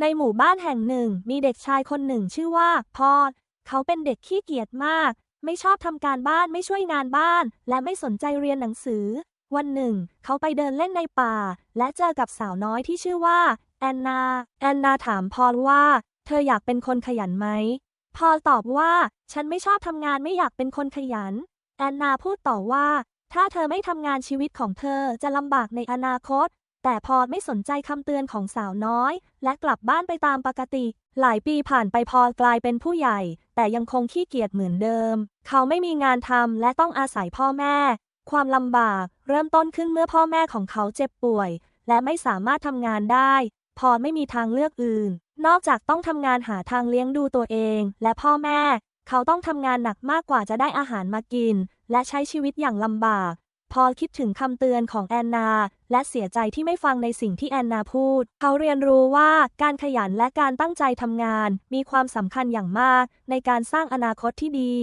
ในหมู่บ้านแห่งหนึ่งมีเด็กชายคนหนึ่งชื่อว่าพอดเขาเป็นเด็กขี้เกียจมาก ไม่ชอบทำการบ้านไม่ช่วยงานบ้าน และไม่สนใจเรียนหนังสือ วันหนึ่ง เขาไปเดินเล่นในป่า และเจอกับสาวน้อยที่ชื่อว่า แอนนา แอนนาถามพอลว่า เธออยากเป็นคนขยันไหม พอลตอบว่า ฉันไม่ชอบทำงานไม่อยากเป็นคนขยัน แอนนาพูดต่อว่า ถ้าเธอไม่ทำงานชีวิตของเธอจะลำบากในอนาคต แต่พอไม่สนใจคำเตือนของสาวน้อย และกลับบ้านไปตามปกติ หลายปีผ่านไปพอกลายเป็นผู้ใหญ่ แต่ยังคงขี้เกียจเหมือนเดิม เขาไม่มีงานทำและต้องอาศัยพ่อแม่ ความลำบากเริ่มต้นขึ้นเมื่อพ่อแม่ของเขาเจ็บป่วย และไม่สามารถทำงานได้ พอไม่มีทางเลือกอื่น นอกจากต้องทำงานหาทางเลี้ยงดูตัวเอง และพ่อแม่ เขาต้องทำงานหนักมากกว่าจะได้อาหารมากิน และใช้ชีวิตอย่างลำบาก พอคิดถึงคำเตือนของแอนนา และเสียใจที่ไม่ฟังในสิ่งที่แอนนาพูด เขาเรียนรู้ว่าการขยันและการตั้งใจทำงาน มีความสำคัญอย่างมากในการสร้างอนาคตที่ดี